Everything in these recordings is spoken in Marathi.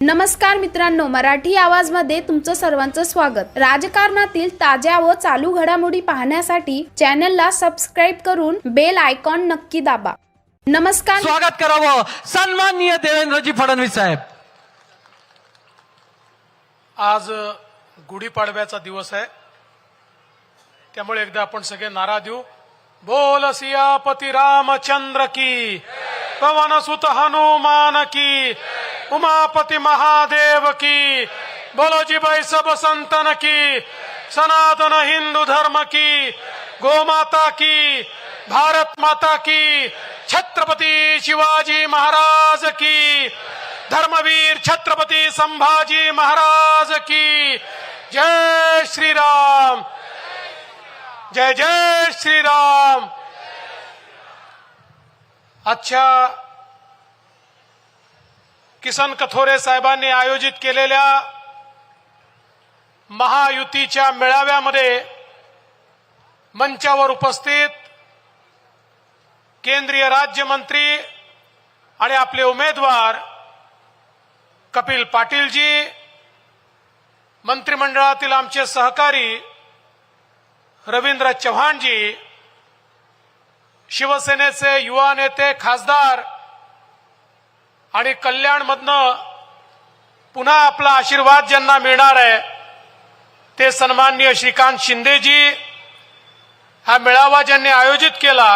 नमस्कार मित्रांनो मराठी आवाजमध्ये तुमचं सर्वांचं स्वागत. राजकारणातील ताज्या व चालू घडामोडी पाहण्यासाठी चॅनलला सबस्क्राईब करून बेल आयकॉन नक्की दाबा. नमस्कार. स्वागत करावं. सन्माननीय देवेंद्रजी फडणवीस साहेब. आज गुढीपाडव्याचा दिवस आहे. त्यामुळे एकदा आपण सगळे नारा देऊ. बोल सियापती रामचंद्र की पवन सुत हनुमान की उमापति महादेव की। बोलो जी भाई सब संतन की। सनातन हिंदू धर्म की। गोमाता की। भारत माता की। छत्रपती शिवाजी महाराज की। धर्मवीर छत्रपती संभाजी महाराज की। जय श्रीराम। जय जय श्रीराम। आजच्या किसन कथोरे साहेबांनी आयोजित केलेल्या महायुतीच्या मेळाव्यामध्ये मंचावर उपस्थित केंद्रीय राज्यमंत्री आणि आपले उमेदवार कपिल पाटीलजी मंत्रिमंडळातील आमचे सहकारी रवींद्र चव्हाणजी शिवसेनेचे युवा नेते खासदार आणि कल्याणमधनं पुन्हा आपला आशीर्वाद ज्यांना मिळणार आहे ते सन्माननीय श्रीकांत शिंदेजी हा मेळावा ज्यांनी आयोजित केला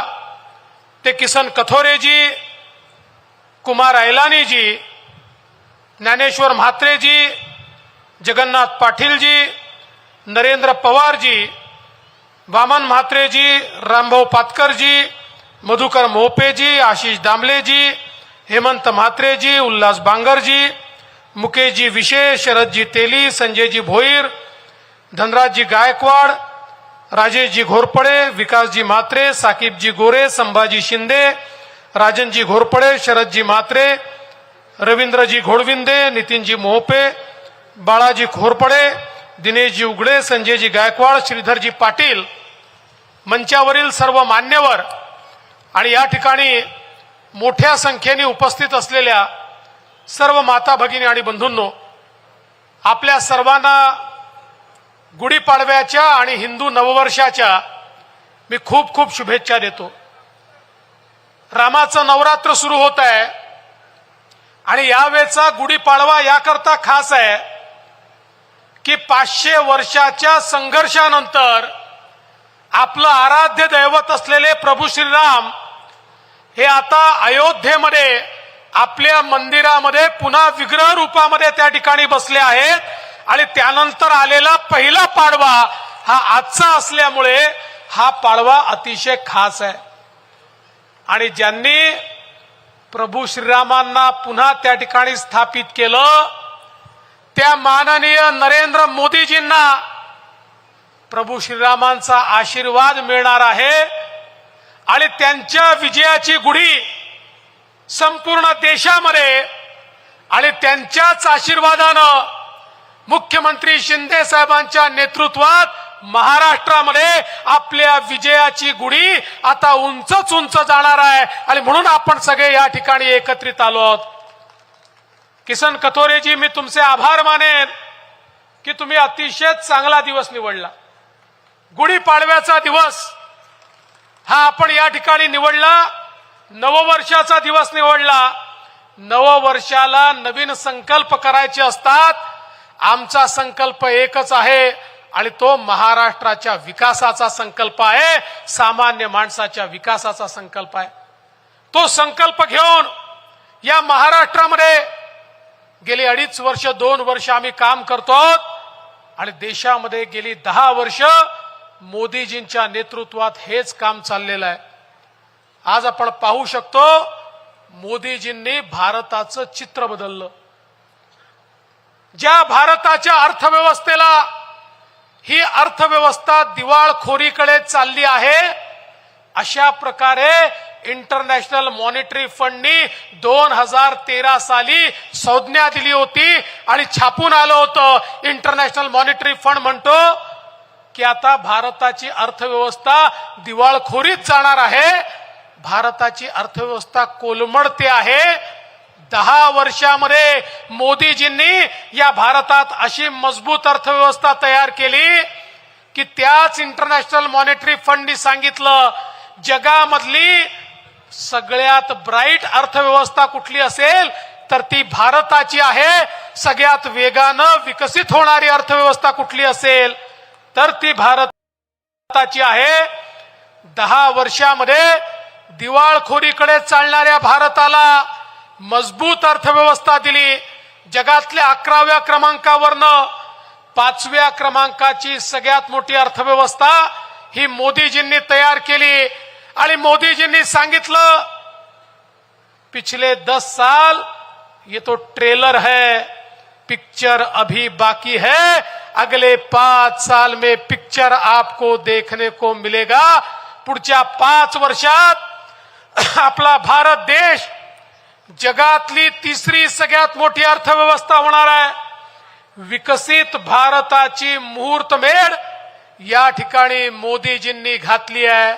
ते किसन कथोरेजी कुमार ऐलानीजी ज्ञानेश्वर म्हात्रेजी जगन्नाथ पाटीलजी नरेंद्र पवारजी वामन म्हात्रेजी रामभाऊ पातकरजी मधुकर मोपेजी आशिष दामलेजी हेमंत म्हात्रेजी उल्हास बांगरजी मुकेशजी विशेष शरदजी तेली संजयजी भोईर धनराजजी गायकवाड राजेशजी घोरपडे विकासजी म्हात्रे साकीबजी गोरे संभाजी शिंदे राजनजी घोरपडे शरदजी म्हात्रे रवींद्रजी घोडविंदे नितीनजी मोहपे बाळाजी घोरपडे दिनेशजी उगडे संजयजी गायकवाड श्रीधरजी पाटील. मंचावरील सर्व मान्यवर आणि या ठिकाणी मोठ्या संख्येने उपस्थित असलेल्या सर्व माता भगिनी आणि बंधूंनो आपल्या सर्वांना गुढीपाडव्याच्या आणि हिंदू नववर्षाच्या मी खूप खूप शुभेच्छा देतो. रामाचं नवरात्र सुरू होत आहे आणि यावेळचा गुढीपाडवा याकरता खास आहे की पाचशे वर्षाच्या संघर्षानंतर आपलं आराध्य दैवत असलेले प्रभू श्रीराम हे आता अयोध्येमध्ये आपल्या मंदिरामध्ये पुन्हा विग्रह रूपामध्ये त्या ठिकाणी बसले आहेत. आणि त्यानंतर आलेला पहिला पाडवा हा आजचा असल्यामुळे हा पाडवा अतिशय खास आहे. आणि ज्यांनी प्रभू श्रीरामांना पुन्हा त्या ठिकाणी स्थापित केलं त्या माननीय नरेंद्र मोदीजींना प्रभू श्रीरामांचा आशीर्वाद मिळणार आहे. आणि त्यांच्या विजयाची गुढी संपूर्ण देशामध्ये आणि त्यांच्याच आशीर्वादानं मुख्यमंत्री शिंदे साहेबांच्या नेतृत्वात महाराष्ट्रामध्ये आपल्या विजयाची गुढी आता उंचच उंच जाणार आहे. आणि म्हणून आपण सगळे या ठिकाणी एकत्रित आलो आहोत. किसन कथोरेजी मी तुमचे आभार मानेन की तुम्ही अतिशय चांगला दिवस निवडला. गुढीपाडव्याचा दिवस हा आपण या ठिकाणी निवडला नववर्षाचा दिवस निवडला. नववर्षाला नवीन संकल्प करायचे असतात. आमचा संकल्प एकच आहे आणि तो महाराष्ट्राच्या विकासाचा संकल्प आहे. सामान्य माणसाच्या विकासाचा संकल्प आहे. तो संकल्प घेऊन या महाराष्ट्रामध्ये गेली अडीच वर्ष दोन वर्ष आम्ही काम करतो आणि देशामध्ये गेली दहा वर्ष मोदीजींच्या नेतृत्वात हेच काम चाललेलं आहे. आज आपण पाहू शकतो मोदीजींनी भारताचं चित्र बदललं. ज्या भारताच्या अर्थव्यवस्थेला ही अर्थव्यवस्था दिवाळखोरीकडे चालली आहे अशा प्रकारे इंटरनॅशनल मॉनिटरी फंडनी दोन हजार तेरा साली संज्ञा दिली होती आणि छापून आलं होतं. इंटरनॅशनल मॉनिटरी फंड म्हणतो की आता भारताची अर्थव्यवस्था दिवाळखोरीत जाणार आहे. भारताची अर्थव्यवस्था कोलमडते आहे. दहा वर्षामध्ये मोदीजींनी या भारतात अशी मजबूत अर्थव्यवस्था तयार केली की त्याच इंटरनॅशनल मॉनिटरी फंडनी सांगितलं जगामधली सगळ्यात ब्राईट अर्थव्यवस्था कुठली असेल तर ती भारताची आहे. सगळ्यात वेगानं विकसित होणारी अर्थव्यवस्था कुठली असेल? तर ती भारताची आहे. दहा वर्षामध्ये दिवाळखोरीकडे चालणाऱ्या भारताला मजबूत अर्थव्यवस्था दिली. जगातल्या अकराव्या क्रमांकावरनं पाचव्या क्रमांकाची सगळ्यात मोठी अर्थव्यवस्था ही मोदीजींनी तयार केली. आणि मोदीजींनी सांगितलं पिछले दस साल ये तो ट्रेलर है. पिक्चर अभी बाकी है। अगले पाच साल में पिक्चर आपको देखने को मिलेगा। पुढच्या पाच वर्षात आपला भारत देश जगातली तिसरी सगळ्यात मोठी अर्थव्यवस्था होणार आहे। विकसित भारताची मुहूर्तमेढ या ठिकाणी मोदीजींनी घातली आहे।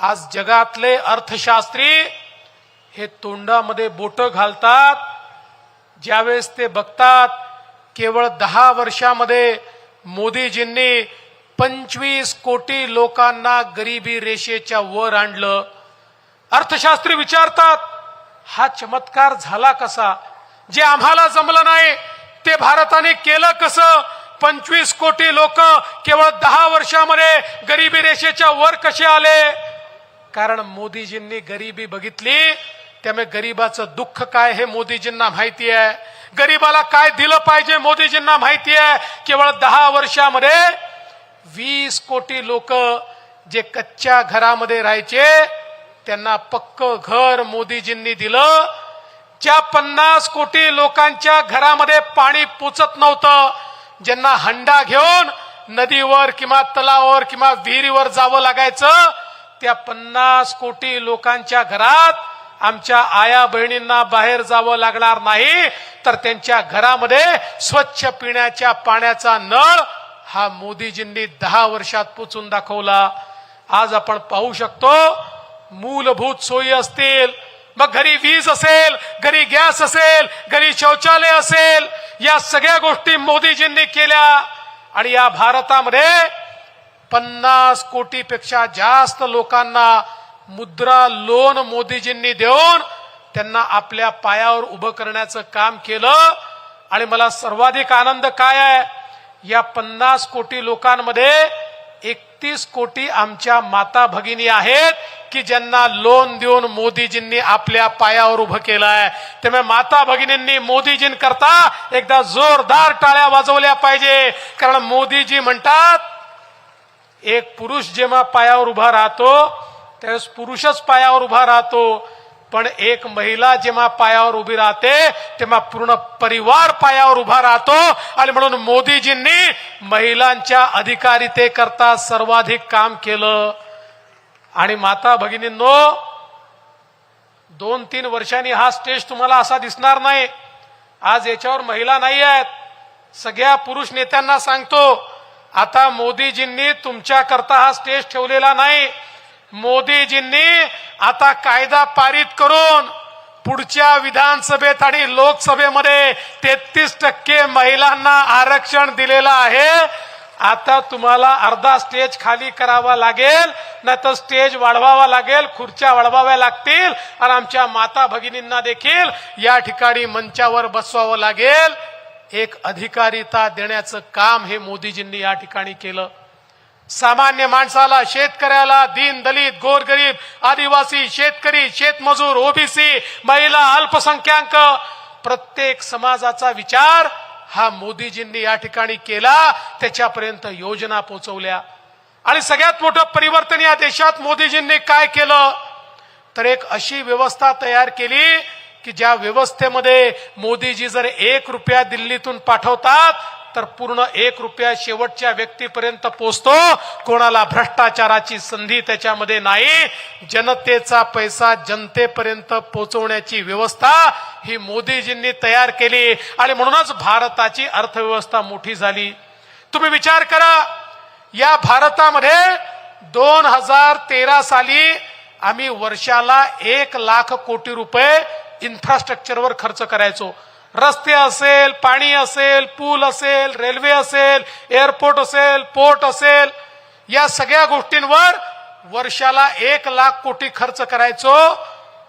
आज जगातले अर्थशास्त्री हे तोंडामध्ये बोट घालतात। ज्यावेळेस ते बघतात केवळ दहा वर्षामध्ये मोदीजींनी पंचवीस कोटी लोकांना गरिबी रेषेच्या वर आणलं. अर्थशास्त्री विचारतात हा चमत्कार झाला कसा? जे आम्हाला जमलं नाही ते भारताने केलं कसं? पंचवीस कोटी लोक केवळ दहा वर्षामध्ये गरिबी रेषेच्या वर कसे आले? कारण मोदीजींनी गरिबी बघितली त्यामुळे गरिबाचं दुःख काय हे मोदीजींना माहिती आहे. गरिबाला काय दिलं पाहिजे मोदीजींना माहिती आहे. केवळ दहा वर्षामध्ये वीस कोटी लोक जे कच्च्या घरामध्ये राहायचे त्यांना पक्क घर मोदीजींनी दिलं. ज्या पन्नास कोटी लोकांच्या घरामध्ये पाणी पोचत नव्हतं ज्यांना हंडा घेऊन नदीवर किंवा तलावावर किंवा विहिरीवर जावं लागायचं त्या पन्नास कोटी लोकांच्या घरात आमच्या आया बहिणींना बाहेर जावं लागणार नाही तर त्यांच्या घरामध्ये स्वच्छ पिण्याच्या पाण्याचा नळ हा मोदीजींनी दहा वर्षात पोचून दाखवला. आज आपण पाहू शकतो मूलभूत सोयी असतील मग घरी वीज असेल घरी गॅस असेल घरी शौचालय असेल या सगळ्या गोष्टी मोदीजींनी केल्या. आणि या भारतामध्ये पन्नास कोटीपेक्षा जास्त लोकांना मुद्रा लोन मोदीजींनी देऊन त्यांना आपल्या पायावर उभं करण्याचं काम केलं. आणि मला सर्वाधिक आनंद काय आहे? या पन्नास कोटी लोकांमध्ये एकतीस कोटी आमच्या माता भगिनी आहेत की ज्यांना लोन देऊन मोदीजींनी आपल्या पायावर उभं केलं आहे त्यामुळे माता भगिनींनी मोदीजीं करता एकदा जोरदार टाळ्या वाजवल्या पाहिजे. कारण मोदीजी म्हणतात एक पुरुष जेव्हा पायावर उभा राहतो त्यावेळेस पुरुषच पायावर उभा राहतो पण एक महिला जेव्हा पायावर उभी राहते तेव्हा पूर्ण परिवार पायावर उभा राहतो. आणि म्हणून मोदीजींनी महिलांच्या अधिकारितेकरता सर्वाधिक काम केलं. आणि माता भगिनींनो दोन तीन वर्षांनी हा स्टेज तुम्हाला असा दिसणार नाही. आज याच्यावर महिला नाही आहेत. सगळ्या पुरुष नेत्यांना सांगतो आता मोदीजींनी तुमच्याकरता हा स्टेज ठेवलेला नाही. मोदीजींनी आता कायदा पारित करून पुढच्या विधानसभेत आणि लोकसभेमध्ये तेहतीस टक्के महिलांना आरक्षण दिलेलं आहे. आता तुम्हाला अर्धा स्टेज खाली करावा लागेल नाही तर स्टेज वाढवावा लागेल खुर्च्या वाढवाव्या लागतील आणि आमच्या माता भगिनींना देखील या ठिकाणी मंचावर बसवावं लागेल. एक अधिकारिता देण्याचं काम हे मोदीजींनी या ठिकाणी केलं. सामान्य माणसाला शेतकऱ्याला दीन दलित गोरगरीब आदिवासी शेतकरी शेतमजूर ओबीसी महिला अल्पसंख्याक प्रत्येक समाजाचा विचार हा मोदीजींनी या ठिकाणी केला त्याच्यापर्यंत योजना पोचवल्या. आणि सगळ्यात मोठं परिवर्तन या देशात मोदीजींनी काय केलं? तर एक अशी व्यवस्था तयार केली की ज्या व्यवस्थेमध्ये मोदीजी जर एक रुपया दिल्लीतून पाठवतात तर पूर्ण एक रुपया शेवटच्या व्यक्तीपर्यंत पोचतो. कोणाला भ्रष्टाचाराची संधी त्याच्यामध्ये नाही. जनतेचा पैसा जनतेपर्यंत पोहोचवण्याची व्यवस्था ही मोदीजींनी तयार केली. आणि म्हणूनच भारताची अर्थव्यवस्था मोठी झाली. तुम्ही विचार करा या भारतामध्ये दोन हजार तेरा साली आम्ही वर्षाला एक लाख कोटी रुपये इन्फ्रास्ट्रक्चरवर खर्च करायचो. रस्ते असेल पाणी असेल पूल असेल रेल्वे असेल एअरपोर्ट असेल पोर्ट असेल या सगळ्या गोष्टींवर वर्षाला एक लाख कोटी खर्च करायचो.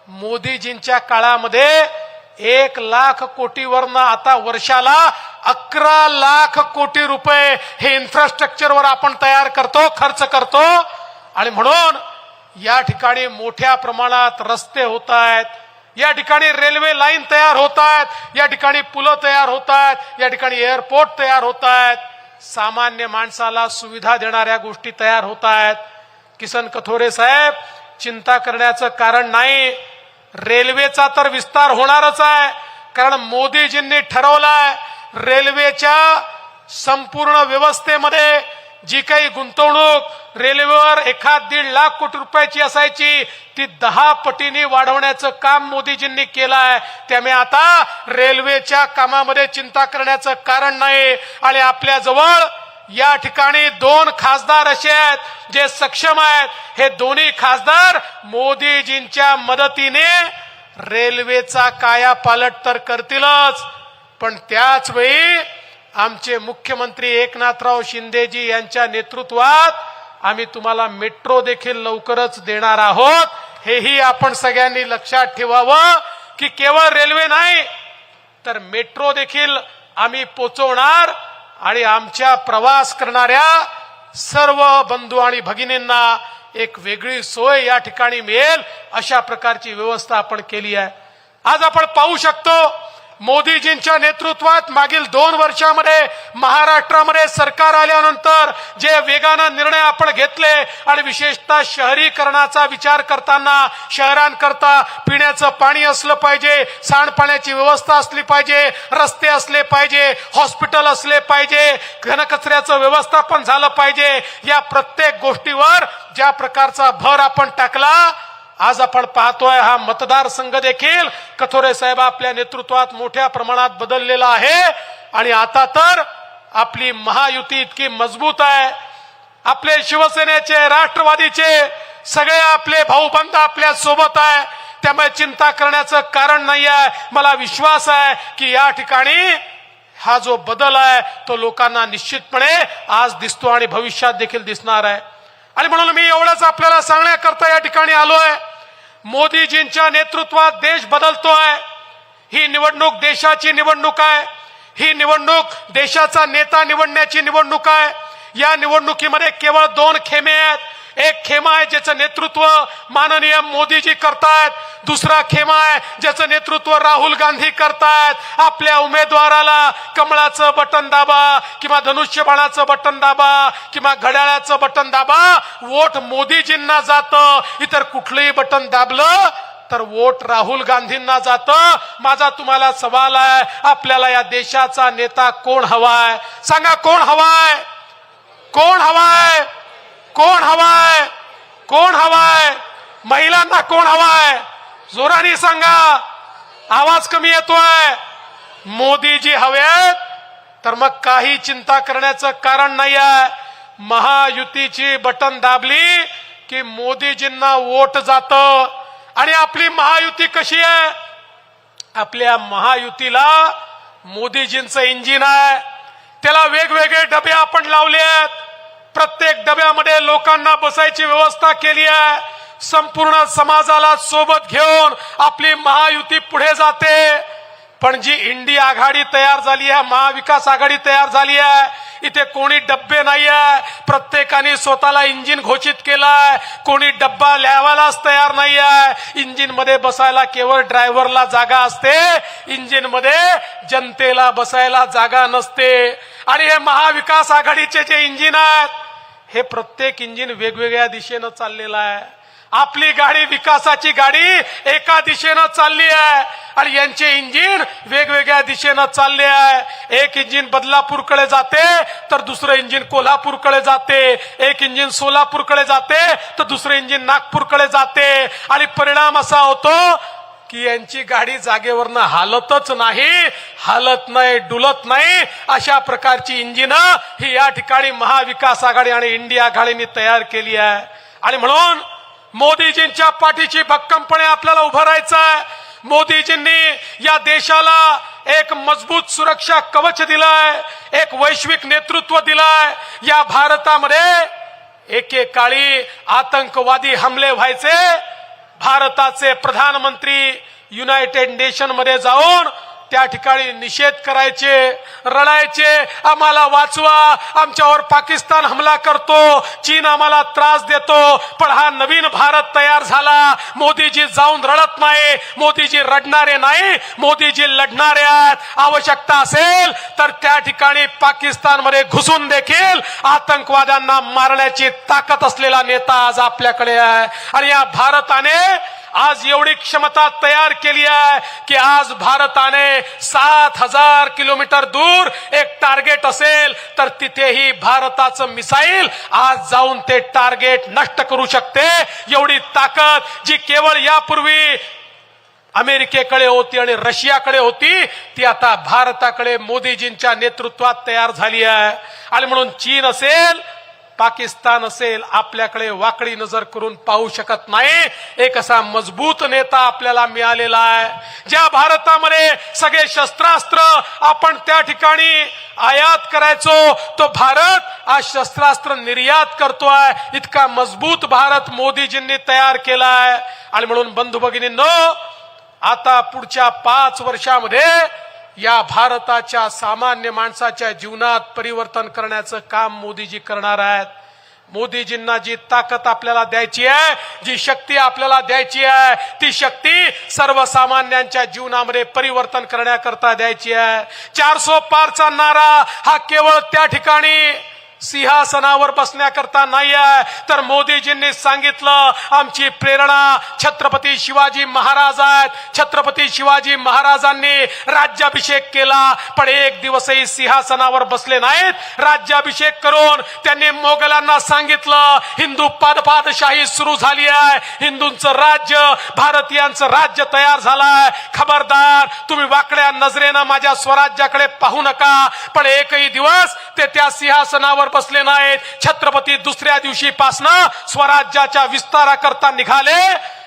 मोदीजींच्या काळामध्ये एक लाख कोटीवरनं आता वर्षाला अकरा लाख कोटी रुपये हे इन्फ्रास्ट्रक्चरवर आपण तयार करतो खर्च करतो. आणि म्हणून या ठिकाणी मोठ्या प्रमाणात रस्ते होत आहेत. या ठिकाणी रेल्वे लाईन तयार होत आहेत. या ठिकाणी पुलं तयार होत आहेत. या ठिकाणी एअरपोर्ट तयार होत आहेत. सामान्य माणसाला सुविधा देणाऱ्या गोष्टी तयार होत आहेत. किसन कथोरे साहेब चिंता करण्याचं कारण नाही. रेल्वेचा तर विस्तार होणारच आहे. कारण मोदीजींनी ठरवलाय रेल्वेच्या संपूर्ण व्यवस्थेमध्ये जी काही गुंतवणूक रेल्वेवर एखाद दीड लाख कोटी रुपयाची असायची ती दहा पटीने वाढवण्याचं काम मोदीजींनी केलं आहे त्यामुळे आता रेल्वेच्या कामामध्ये चिंता करण्याचं कारण नाही. आणि आपल्या जवळ या ठिकाणी दोन खासदार असे आहेत जे सक्षम आहेत. हे दोन्ही खासदार मोदीजींच्या मदतीने रेल्वेचा कायापालट तर करतीलच. पण त्याच वेळी आमचे मुख्यमंत्री एकनाथराव शिंदेजी यांच्या नेतृत्वात आम्ही तुम्हाला मेट्रो देखील लवकरच देणार आहोत. हेही आपण सगळ्यांनी लक्षात ठेवावं की केवळ रेल्वे नाही तर मेट्रो देखील आम्ही पोचवणार आणि आमच्या प्रवास करणाऱ्या सर्व बंधू आणि भगिनींना एक वेगळी सोय या ठिकाणी मिळेल अशा प्रकारची व्यवस्था आपण केली आहे. आज आपण पाहू शकतो मोदीजींच्या नेतृत्वात मागील दोन वर्षामध्ये महाराष्ट्रामध्ये सरकार आल्यानंतर जे वेगानं निर्णय आपण घेतले आणि विशेषतः शहरीकरणाचा विचार करताना शहरांकरता पिण्याचं पाणी असलं पाहिजे सांडपाण्याची व्यवस्था असली पाहिजे रस्ते असले पाहिजे हॉस्पिटल असले पाहिजे घनकचऱ्याचं व्यवस्थापन झालं पाहिजे या प्रत्येक गोष्टीवर ज्या प्रकारचा भर आपण टाकला आज आपण पाहतोय हा मतदारसंघ देखील कथोरे साहेब आपल्या नेतृत्वात मोठ्या प्रमाणात बदललेला आहे. आणि आता तर आपली महायुती इतकी मजबूत आहे. आपले शिवसेनेचे राष्ट्रवादीचे सगळे आपले भाऊबंद आपल्यासोबत आहे. त्यामुळे चिंता करण्याचं कारण नाही आहे. मला विश्वास आहे की या ठिकाणी हा जो बदल आहे तो लोकांना निश्चितपणे आज दिसतो आणि भविष्यात देखील दिसणार आहे. आणि म्हणून मी एवढंच आपल्याला सांगण्याकरता या ठिकाणी आलोय. मोदीजींच्या नेतृत्वात देश बदलतोय. ही निवडणूक देशाची निवडणूक आहे. ही निवडणूक देशाचा नेता निवडण्याची निवडणूक आहे. या निवडणुकीमध्ये केवळ दोन खेमे आहेत. एक खेमा आहे ज्याचं नेतृत्व माननीय मोदीजी करतायत दुसरा खेमा आहे ज्याचं नेतृत्व राहुल गांधी करतायत आपल्या उमेदवाराला कमळाचं बटन दाबा किंवा धनुष्यबाणाचं बटन दाबा किंवा घड्याळाचं बटन दाबा वोट मोदीजींना जातं. इतर कुठलंही बटन दाबलं तर वोट राहुल गांधींना जातं. माझा तुम्हाला सवाल आहे आपल्याला या देशाचा नेता कोण हवाय? सांगा कोण हवाय? कोण हवाय? कोण हवाय? कोण हवाय? महिलांना कोण हवाय? जोराने सांगा. आवाज कमी येतोय. मोदीजी हवेत तर मग काही चिंता करण्याचं कारण नाही आहे महायुतीची बटन दाबली की मोदीजींना वोट जात. आणि आपली महायुती कशी आहे? आपल्या महायुतीला मोदीजींचं इंजिन आहे. त्याला वेगवेगळे डबे आपण लावले आहेत प्रत्येक डब्यामध्ये लोकांना बसायची व्यवस्था केली आहे. संपूर्ण समाजाला सोबत घेऊन आपली महायुती पुढे जाते. पण जी इंडी आघाडी तयार झाली आहे महाविकास आघाडी तयार झाली आहे इथे कोणी डब्बे नाही आहे प्रत्येकाने स्वतःला इंजिन घोषित केलाय. कोणी डब्बा लिहावायलाच तयार नाही आहे इंजिनमध्ये बसायला केवळ ड्रायव्हरला जागा असते. इंजिनमध्ये जनतेला बसायला जागा नसते. आणि हे महाविकास आघाडीचे जे इंजिन आहेत हे प्रत्येक इंजिन वेगवेगळ्या दिशेनं चाललेलं आहे. आपली गाडी विकासाची गाडी एका दिशेनं चालली आहे. आणि यांचे इंजिन वेगवेगळ्या दिशेनं चालले आहे. एक इंजिन बदलापूरकडे जाते तर दुसरं इंजिन कोल्हापूरकडे जाते. एक इंजिन सोलापूरकडे जाते तर दुसरं इंजिन नागपूरकडे जाते. आणि परिणाम असा होतो की यांची गाडी जागेवरनं हालतच नाही हालत नाही डुलत नाही. अशा प्रकारची इंजिनं ही या ठिकाणी महाविकास आघाडी आणि इंडिया आघाडीने तयार केली आहे. आणि म्हणून मोदीजींच्या पाठीची भक्कमपणे आपल्याला उभं राहायचं आहे मोदीजींनी या देशाला एक मजबूत सुरक्षा कवच दिलाय एक वैश्विक नेतृत्व दिलाय. या भारतामध्ये एकेकाळी आतंकवादी हमले व्हायचे भारताचे प्रधानमंत्री युनायटेड नेशनमध्ये जाऊन त्या ठिकाणी निषेध करायचे रडायचे आम्हाला वाचवा आमच्यावर पाकिस्तान हमला करतो चीन आम्हाला त्रास देतो पण हा नवीन भारत तयार झाला. मोदीजी जाऊन रडत नाही मोदीजी रडणारे नाही मोदीजी लढणारे आहेत. आवश्यकता असेल तर त्या ठिकाणी पाकिस्तानमध्ये घुसून देखील आतंकवाद्यांना मारण्याची ताकद असलेला नेता आज आपल्याकडे आहे. आणि या भारताने आज एवढी क्षमता तयार केली आहे की आज भारताने सात हजार किलोमीटर दूर एक टार्गेट असेल तर तिथेही भारताचं मिसाईल आज जाऊन ते टार्गेट नष्ट करू शकते. एवढी ताकद जी केवळ यापूर्वी अमेरिकेकडे होती आणि रशियाकडे होती ती आता भारताकडे मोदीजींच्या नेतृत्वात तयार झाली आहे. आणि म्हणून चीन असेल पाकिस्तान असेल आपल्याकडे वाकडी नजर करून पाहू शकत नाही. एक असा मजबूत नेता आपल्याला मिळालेला आहे. ज्या भारतामध्ये सगळे शस्त्रास्त्र आपण त्या ठिकाणी आयात करायचो तो भारत आज शस्त्रास्त्र निर्यात करतोय इतका मजबूत भारत मोदीजींनी तयार केलाय आणि म्हणून बंधू भगिनींनो आता पुढच्या पाच वर्षामध्ये या भारताच्या सामान्य माणसाच्या जीवनात परिवर्तन करण्याचं काम मोदीजी करणार आहेत. मोदीजींना जी ताकद आपल्याला द्यायची आहे जी शक्ती आपल्याला द्यायची आहे ती शक्ती सर्वसामान्यांच्या जीवनामध्ये परिवर्तन करण्याकरता द्यायची आहे. चारसो पारचा नारा हा केवळ त्या ठिकाणी सिंहासनावर बसण्याकरता नाही आहे तर मोदीजींनी सांगितलं आमची प्रेरणा छत्रपती शिवाजी महाराज आहेत. छत्रपती शिवाजी महाराजांनी राज्याभिषेक केला पण एक दिवसही सिंहासनावर बसले नाहीत. राज्याभिषेक करून त्यांनी मोगलांना सांगितलं हिंदू पादपादशाही सुरू झाली आहे. हिंदूंचं राज्य भारतीयांचं राज्य तयार झालंय. खबरदार तुम्ही वाकड्या नजरेनं माझ्या स्वराज्याकडे पाहू नका. पण एकही दिवस ते त्या सिंहासनावर बसले नाहीत. छत्रपती दुसऱ्या दिवशीपासनं स्वराज्याच्या विस्ताराकरता निघाले.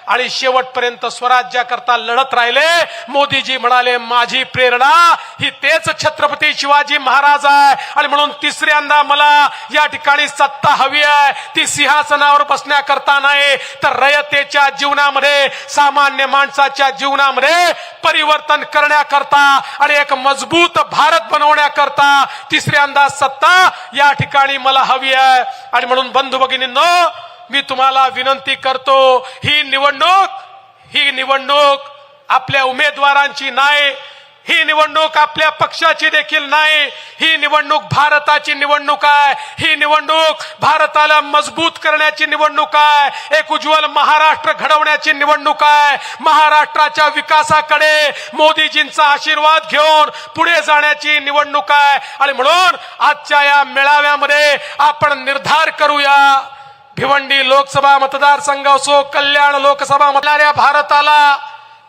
आणि शेवटपर्यंत स्वराज्याकरता लढत राहिले. मोदीजी म्हणाले माझी प्रेरणा ही तेच छत्रपती शिवाजी महाराज आहे. आणि म्हणून तिसऱ्यांदा मला या ठिकाणी सत्ता हवी आहे. ती सिंहासनावर बसण्याकरता नाही तर रयतेच्या जीवनामध्ये सामान्य माणसाच्या जीवनामध्ये परिवर्तन करण्याकरता आणि एक मजबूत भारत बनवण्याकरता तिसऱ्यांदा सत्ता या ठिकाणी मला हवी आहे. आणि म्हणून बंधू भगिनींनो मी तुम्हाला विनंती करतो ही निवडणूक ही निवडणूक आपल्या उमेदवारांची नाही ही निवडणूक आपल्या पक्षाची देखील नाही ही निवडणूक भारताची निवडणूक आहे ही निवडणूक भारताला मजबूत करण्याची निवडणूक आहे एक उज्ज्वल महाराष्ट्र घडवण्याची निवडणूक आहे महाराष्ट्राच्या विकासाकडे मोदीजींचा आशीर्वाद घेऊन पुढे जाण्याची निवडणूक आहे. आणि म्हणून आजच्या या मेळाव्यामध्ये आपण निर्धार करूया. भिवंडी लोकसभा मतदारसंघ असो कल्याण लोकसभा मतदार भारताला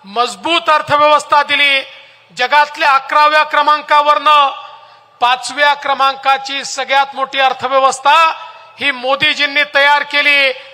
मजबूत अर्थव्यवस्था दिली. जगातल्या अकराव्या क्रमांकावरनं पाचव्या क्रमांकाची सगळ्यात मोठी अर्थव्यवस्था ही मोदीजींनी तयार केली.